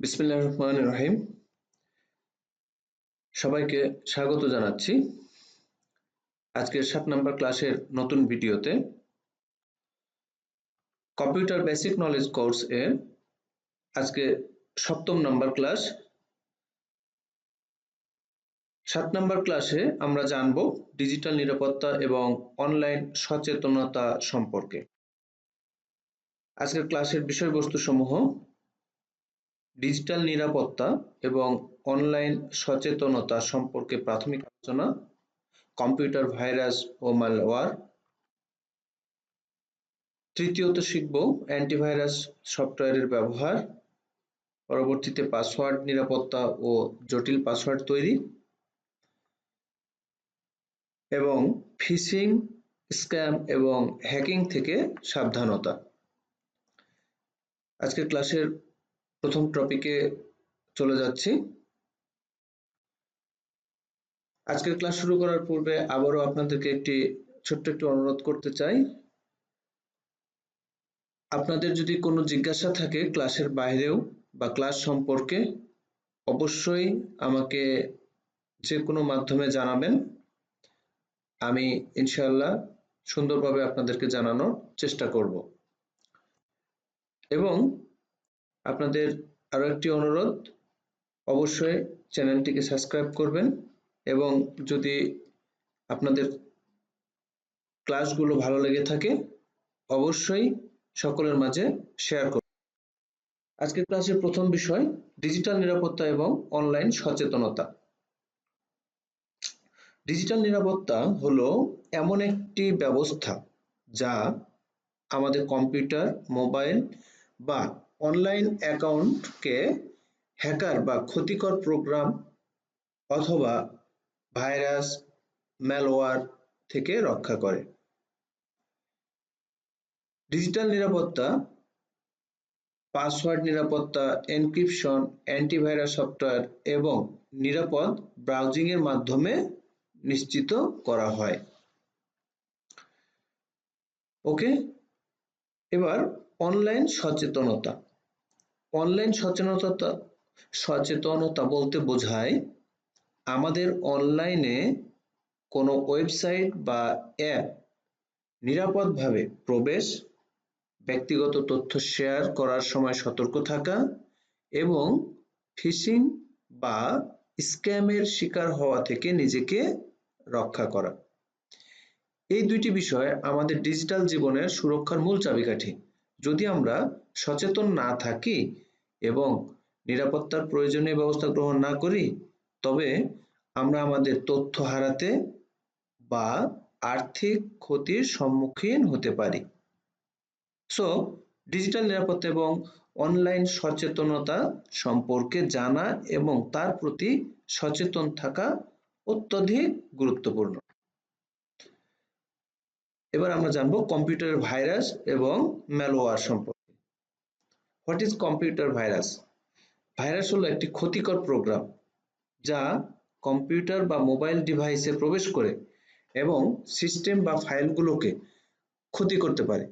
বিসমিল্লাহির রহমানির রহিম। সবাইকে স্বাগত জানাচ্ছি। আজকের সাত নম্বর ক্লাসের নতুন ভিডিওতে। কম্পিউটার বেসিক নলেজ কোর্স এ আজকে সপ্তম নম্বর ক্লাস। সাত নম্বর ক্লাসে আমরা জানব ডিজিটাল নিরাপত্তা এবং অনলাইন সচেতনতা সম্পর্কে। আজকের ক্লাসের বিষয়বস্তু সমূহ ডিজিটাল নিরাপত্তা এবং অনলাইন সচেতনতা সম্পর্কে প্রাথমিক আলোচনা, কম্পিউটার ভাইরাস ও ম্যালওয়্যার তৃতীয়ত শিখব অ্যান্টিভাইরাস সফটওয়্যারের ব্যবহার, পরবর্তীতে পাসওয়ার্ড নিরাপত্তা ও জটিল পাসওয়ার্ড তৈরি এবং ফিশিং, স্ক্যাম এবং হ্যাকিং থেকে সাবধানতা। আজকের ক্লাসের প্রথম টপিকে চলে যাচ্ছি। আজকের ক্লাস শুরু করার পূর্বে আবারও আপনাদেরকে একটি ছোট্ট একটু অনুরোধ করতে চাই। আপনাদের যদি কোনো জিজ্ঞাসা থাকে ক্লাসের বাইরেও বা ক্লাস সম্পর্কে, অবশ্যই আমাকে যে কোনো মাধ্যমে জানাবেন। আমি ইনশাল্লাহ সুন্দরভাবে আপনাদেরকে জানানোর চেষ্টা করব। এবং আপনাদের আরও একটি অনুরোধ, অবশ্যই চ্যানেলটিকে সাবস্ক্রাইব করবেন এবং যদি আপনাদের ক্লাসগুলো ভালো লেগে থাকে, অবশ্যই সকলের মাঝে শেয়ার করুন। আজকের ক্লাসের প্রথম বিষয়, ডিজিটাল নিরাপত্তা এবং অনলাইন সচেতনতা। ডিজিটাল নিরাপত্তা হলো এমন একটি ব্যবস্থা যা আমাদের কম্পিউটার, মোবাইল বা অনলাইন অ্যাকাউন্টকে হ্যাকার বা ক্ষতিকর প্রোগ্রাম অথবা ভাইরাস ম্যালওয়্যার থেকে রক্ষা করে। ডিজিটাল নিরাপত্তা পাসওয়ার্ড নিরাপত্তা এনক্রিপশন অ্যান্টিভাইরাস সফটওয়্যার এবং নিরাপদ ব্রাউজিংয়ের মাধ্যমে নিশ্চিত করা হয়। ওকে এবার অনলাইন সচেতনতা। অনলাইন সচেতনতা সচেতনতা বলতে বোঝায় আমাদের অনলাইনে কোনো ওয়েবসাইট বা অ্যাপ নিরাপদভাবে প্রবেশ, ব্যক্তিগত তথ্য শেয়ার করার সময় সতর্ক থাকা এবং ফিশিং বা স্ক্যামের শিকার হওয়া থেকে নিজেকে রক্ষা করা। এই দুইটি বিষয় আমাদের ডিজিটাল জীবনের সুরক্ষার মূল চাবিকাঠি। যদি আমরা সচেতন না থাকি এবং নিরাপত্তার প্রয়োজনীয় ব্যবস্থা গ্রহণ না করি, তবে আমরা আমাদের তথ্য হারাতে বা আর্থিক ক্ষতির সম্মুখীন হতে পারি। সো ডিজিটাল নিরাপত্তা এবং অনলাইন সচেতনতা সম্পর্কে জানা এবং তার প্রতি সচেতন থাকা অত্যধিক গুরুত্বপূর্ণ। এবার আমরা জানব কম্পিউটার ভাইরাস এবং ম্যালওয়ার সম্পর্কে। What is computer virus virus হলো একটি ক্ষতিকর প্রোগ্রাম যা কম্পিউটার বা মোবাইল ডিভাইসে প্রবেশ করে এবং সিস্টেম বা ফাইলগুলোকে ক্ষতি করতে পারে।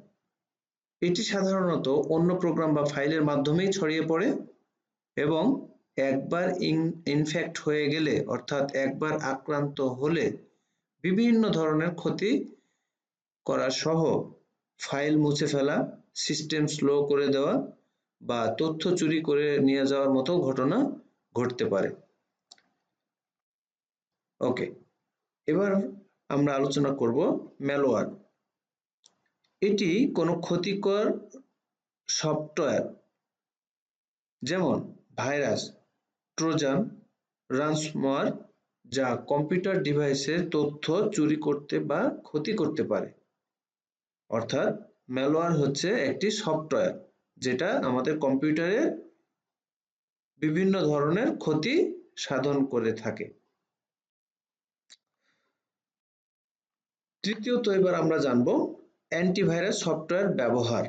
এটি সাধারণত অন্য প্রোগ্রাম বা ফাইলের মাধ্যমেই ছড়িয়ে পড়ে এবং একবার ইনফেক্ট হয়ে গেলে অর্থাৎ একবার আক্রান্ত হলে বিভিন্ন ধরনের ক্ষতি করা সহ ফাইল মুছে ফেলা সিস্টেম স্লো করে দেওয়া বা তথ্য চুরি করে নিয়ে যাওয়ার মতো ঘটনা ঘটতে পারে। ওকে এবার আমরা আলোচনা করব ম্যালওয়ার এটি কোনো ক্ষতিকর সফটওয়্যার যেমন ভাইরাস ট্রোজান রানসমোয়ার যা কম্পিউটার ডিভাইসের তথ্য চুরি করতে বা ক্ষতি করতে পারে। অর্থাৎ ম্যালওয়্যার হচ্ছে একটি সফটওয়্যার যেটা আমাদের কম্পিউটারে বিভিন্ন ধরনের ক্ষতি সাধন করে থাকে। তৃতীয়ত এবার আমরা জানব অ্যান্টিভাইরাস সফটওয়্যার ব্যবহার।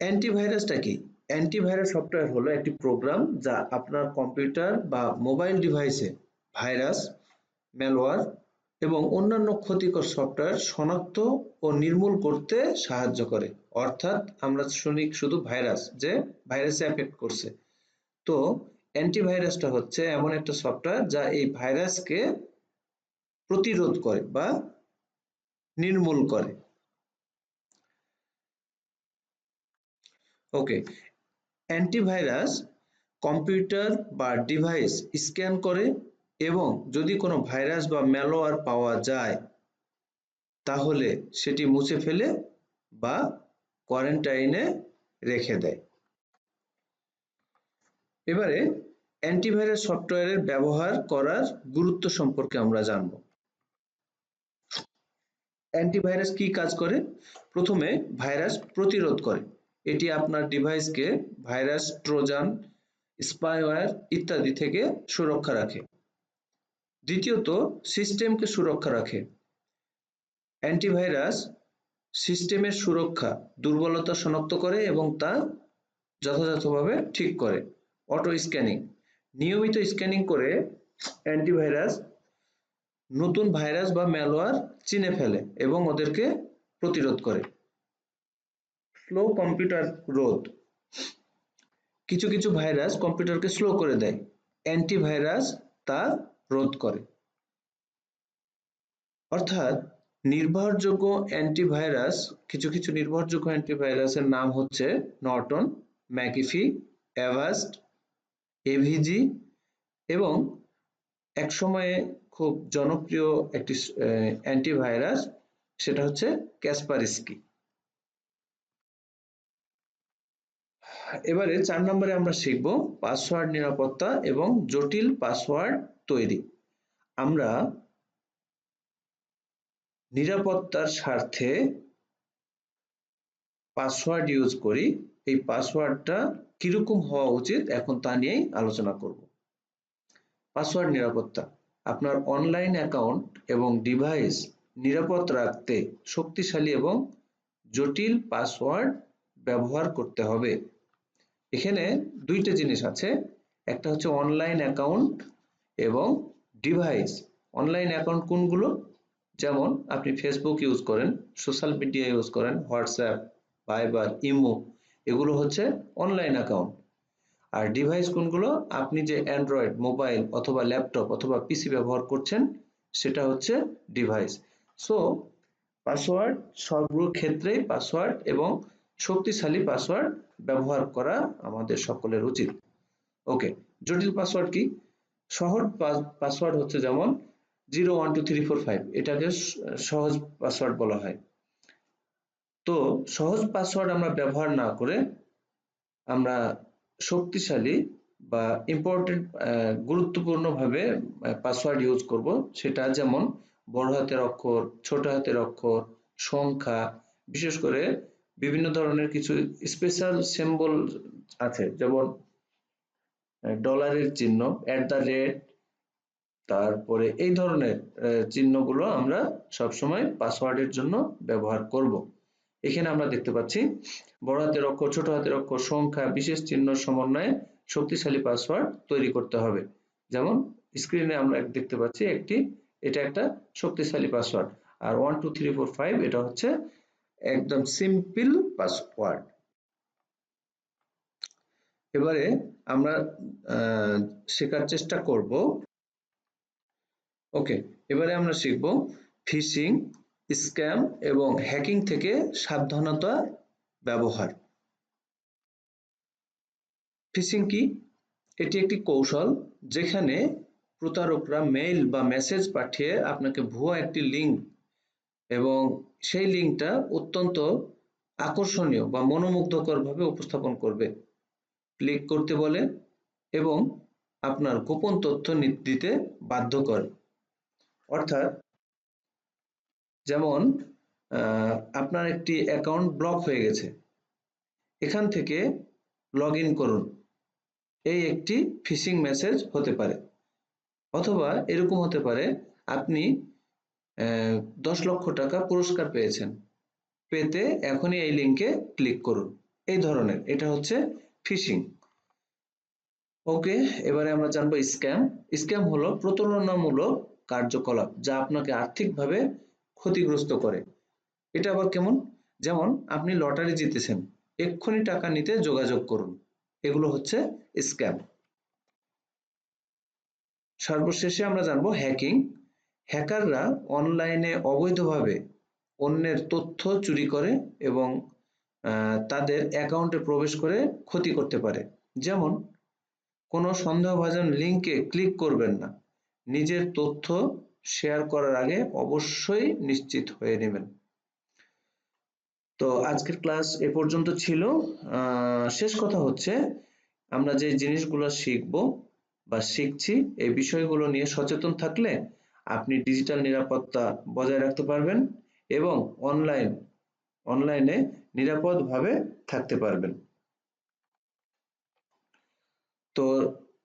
অ্যান্টিভাইরাসটা কি? অ্যান্টিভাইরাস সফটওয়্যার হলো একটি প্রোগ্রাম যা আপনার কম্পিউটার বা মোবাইল ডিভাইসে ভাইরাস ম্যালওয়্যার এবং অন্যান্য ক্ষতিকর সফটওয়্যার শনাক্ত ও নির্মূল করতে সাহায্য করে। অর্থাৎ আমরা শুনি শুধু ভাইরাস, যে ভাইরাসে এফেক্ট করছে। তো অ্যান্টিভাইরাসটা হচ্ছে এমন একটা সফটওয়্যার যা এই ভাইরাসকে প্রতিরোধ করে বা নির্মূল করে। ওকে অ্যান্টিভাইরাস কম্পিউটার বা ডিভাইস স্ক্যান করে এবং যদি কোনো ভাইরাস বা ম্যালওয়্যার পাওয়া যায়, তাহলে সেটি মুছে ফেলে বা কোয়ারেন্টাইনে রেখে দেয়। এবারে অ্যান্টিভাইরাস সফটওয়্যারের ব্যবহার করার গুরুত্ব সম্পর্কে আমরা জানব। অ্যান্টিভাইরাস কি কাজ করে? প্রথমে ভাইরাস প্রতিরোধ করে। এটি আপনার ডিভাইসকে ভাইরাস, ট্রোজান স্পাইওয়্যার ইত্যাদি থেকে সুরক্ষা রাখে। দ্বিতীয়ত সিস্টেমকে সুরক্ষা রাখে। অ্যান্টিভাইরাস সিস্টেমের সুরক্ষা, দুর্বলতা শনাক্ত করে এবং তা যথাযথভাবে ঠিক করে। অটো স্ক্যানিং নিয়মিত স্ক্যানিং করে অ্যান্টিভাইরাস নতুন ভাইরাস বা ম্যালওয়্যার চিনে ফেলে এবং ওদেরকে প্রতিরোধ করে। স্লো কম্পিউটার রোধ কিছু কিছু ভাইরাস কম্পিউটারকে স্লো করে দেয়। অ্যান্টিভাইরাস তা রোধ করে। অর্থাৎ নির্ভরযোগ্য অ্যান্টিভাইরাস, কিছু কিছু নির্ভরযোগ্য অ্যান্টিভাইরাসের নাম হচ্ছে নর্টন, ম্যাকিফি, অ্যাভাস্ট, এভিজি এবং এক সময়ে খুব জনপ্রিয় একটি অ্যান্টিভাইরাস সেটা হচ্ছে ক্যাসপারিস্কি। এবারে চার নম্বরে আমরা শিখব পাসওয়ার্ড নিরাপত্তা এবং জটিল পাসওয়ার্ড তৈরি। আমরা নিরাপত্তার স্বার্থে পাসওয়ার্ড ইউজ করি। এই পাসওয়ার্ডটা কীরকম হওয়া উচিত এখন তা নিয়েই আলোচনা করব। পাসওয়ার্ড নিরাপত্তা। আপনার অনলাইন অ্যাকাউন্ট এবং ডিভাইস নিরাপদ রাখতে শক্তিশালী এবং জটিল পাসওয়ার্ড ব্যবহার করতে হবে। এখানে দুইটা জিনিস আছে। একটা হচ্ছে অনলাইন অ্যাকাউন্ট এবং ডিভাইস অনলাইন অ্যাকাউন্ট কোনগুলো? যেমন আপনি ফেসবুক ইউজ করেন সোশ্যাল মিডিয়া ইউজ করেন হোয়াটসঅ্যাপ ভাইবার ইমো এগুলো হচ্ছে অনলাইন অ্যাকাউন্ট আর ডিভাইস কোনগুলো? আপনি যে অ্যান্ড্রয়েড মোবাইল অথবা ল্যাপটপ অথবা পিসি ব্যবহার করছেন, সেটা হচ্ছে ডিভাইস সো পাসওয়ার্ড সবগুলো ক্ষেত্রেই পাসওয়ার্ড এবং শক্তিশালী পাসওয়ার্ড ব্যবহার করা আমাদের সকলের উচিত। ওকে জটিল পাসওয়ার্ড কি? সহজ পাসওয়ার্ড হচ্ছে যেমন zero one two three four five, এটাকে সহজ পাসওয়ার্ড বলা হয়। তো সহজ পাসওয়ার্ড আমরা ব্যবহার না করে আমরা শক্তিশালী বা ইম্পর্টেন্ট গুরুত্বপূর্ণভাবে পাসওয়ার্ড ইউজ করব। সেটা যেমন বড় হাতের অক্ষর, ছোট হাতের অক্ষর, সংখ্যা, বিশেষ করে বিভিন্ন ধরনের কিছু স্পেশাল সিম্বল আছে। যেমন ডলারের চিহ্ন অ্যাট দ্য রেট তারপরে এই ধরনের চিহ্নগুলো আমরা সবসময় পাসওয়ার্ডের জন্য ব্যবহার করব। এখানে আমরা দেখতে পাচ্ছি, বড় হাতের অক্ষর, ছোট হাতের অক্ষর, সংখ্যা, বিশেষ চিহ্ন, সমন্বয়ে শক্তিশালী পাসওয়ার্ড তৈরি করতে হবে। যেমন স্ক্রিনে আমরা দেখতে পাচ্ছি একটি, এটা একটা শক্তিশালী পাসওয়ার্ড আর one two three four five এটা হচ্ছে একদম সিম্পল পাসওয়ার্ড এবারে আমরা শেখার চেষ্টা করব। ওকে এবারে আমরা শিখব ফিশিং স্ক্যাম এবং হ্যাকিং থেকে সাবধানতা ব্যবহার। ফিশিং কি? এটি একটি কৌশল যেখানে প্রতারকরা মেইল বা মেসেজ পাঠিয়ে আপনাকে ভুয়া একটি লিঙ্ক এবং সেই লিঙ্কটা অত্যন্ত আকর্ষণীয় বা মনোমুগ্ধকরভাবে উপস্থাপন করবে। ক্লিক করতে বলে এবং আপনার গোপন তথ্য দিতে বাধ্য করে। অর্থাৎ যেমন আপনার একটি অ্যাকাউন্ট ব্লক হয়ে গেছে। এখান থেকে লগ করুন। এই একটি ফিশিং মেসেজ হতে পারে। অথবা এরকম হতে পারে, আপনি দশ লক্ষ টাকা পুরস্কার পেয়েছেন। পেতে এখনই এই লিঙ্কে ক্লিক করুন। এই ধরনের। এটা হচ্ছে ফিশিং ওকে এবারে আমরা জানব স্ক্যাম স্ক্যাম হলো প্রতারণামূলক কার্যকলাপ যা আপনাকে আর্থিকভাবে ক্ষতিগ্রস্ত করে। এটা আবার কেমন? যেমন আপনি লটারি জিতেছেন, এক্ষুনি টাকা নিতে যোগাযোগ করুন। এগুলো হচ্ছে স্ক্যাম সর্বশেষে আমরা জানব হ্যাকিং হ্যাকাররা অনলাইনে অবৈধভাবে অন্যের তথ্য চুরি করে এবং তাদের অ্যাকাউন্টে প্রবেশ করে ক্ষতি করতে পারে। যেমন, কোনো সন্দেহভাজন লিঙ্কে ক্লিক করবেন না। নিজের তথ্য শেয়ার করার আগে অবশ্যই নিশ্চিত হয়ে নেবেন। তো আজকের ক্লাস এ পর্যন্ত ছিল। শেষ কথা হচ্ছে, আমরা যে জিনিসগুলো শিখব বা শিখছি, এই বিষয়গুলো নিয়ে সচেতন থাকলে আপনি ডিজিটাল নিরাপত্তা বজায় রাখতে পারবেন এবং অনলাইন অনলাইনে নিরাপদভাবে থাকতে পারবেন। তো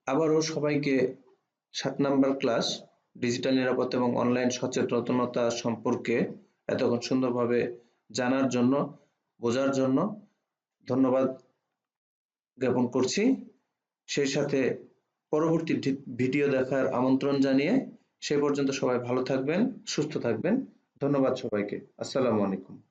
আবারও সবাইকে সাত নাম্বার ক্লাস, ডিজিটাল নিরাপত্তা এবং অনলাইন সচেতনতা সম্পর্কে এতক্ষণ সুন্দরভাবে জানার জন্য, বোঝার জন্য ধন্যবাদ জ্ঞাপন করছি। সেই সাথে পরবর্তী ভিডিও দেখার আমন্ত্রণ জানিয়ে সে পর্যন্ত সবাই ভালো থাকবেন, সুস্থ থাকবেন। ধন্যবাদ সবাইকে। আসসালামু আলাইকুম।